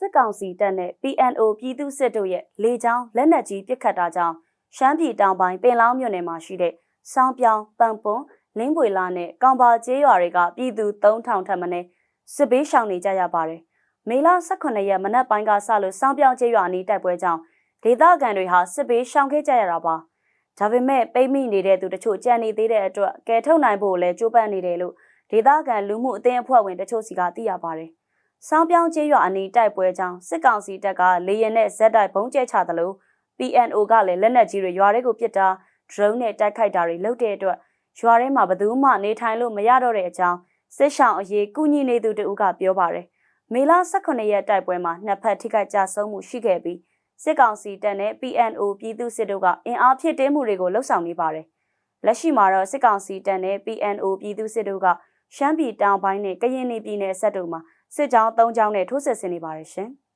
စစ်ကောင်စီတပ်နဲ့ PNO ပြည်သူစစ်တို့ရဲ့လေကြောင်းလက်နက်ကြီးပစ်ခတ်တာကြောင့်ရှမ်းပြည်တောင်ပိုင်းပင်လောင်းမြို့နယ်မှာရှိတဲ့စောင်းပြောင်းပန်ပွန်လင်းပွေလာနဲ့ကောင်ပါကျေးရွာတွေကပြည်သူ3000ထပ်မံစစ်ဘေးရှောင်နေကြရပါတယ်။မေလ18ရက်မနက်ပိုင်းကစလို့စောင်းပြောင်းကျေးရွာအနီးတိုက်ပွဲကြောင့်ဒေသခံတွေဟာစစ်ဘေးရှောင်ခဲ့ကြရတာပါ။ဒါပေမဲ့ပိတ်မိနေတဲ့သူတချို့ကြံနေသေးတဲ့အတွက်ကယ်ထုတ်နိုင်ဖို့လည်းကြိုးပမ်းနေတယ်လို့ဒေသခံလူမှုအသင်းအဖွဲ့ဝင်တချို့စီကသိရပါတယ်။ စောင်းပြောင်းကျေးရွာအနီးတိုက်ပွဲကြောင့်စစ်ကောင်စီတပ်ကလေရင်နဲ့ဇက်တိုက်ဘုံကျဲချသလို PNO ကလည်းလက်နက်ကြီးတွေရွာတွေကိုပစ်တာ drone နဲ့တိုက်ခိုက်တာတွေလုပ်တဲ့အတွက်ရွာထဲမှာဘယ်သူမှနေထိုင်လို့မရတော့တဲ့အကြောင်းစစ်ဆောင်အရေးကုညီနေသူတဦးကပြောပါတယ်။မေလ18ရက်တိုက်ပွဲမှာနှစ်ဖက်ထိခိုက်ကြဆုံးမှုရှိခဲ့ပြီးစစ်ကောင်စီတပ်နဲ့ PNO ပြည်သူစစ်တို့ကအင်အားဖြစ်တင်းမှုတွေကိုလှုပ်ဆောင်နေပါတယ်။လက်ရှိမှာတော့စစ်ကောင်စီတပ်နဲ့ PNO ပြည်သူစစ်တို့က ရှမ်းပြည်တောင်ပိုင်းနဲ့ကရင်ပြည်နယ်ဆက်တို့မှာစစ်ကြောင်း၃ကြောင်းနဲ့ထိုးစစ်ဆင်နေပါတယ်ရှင်။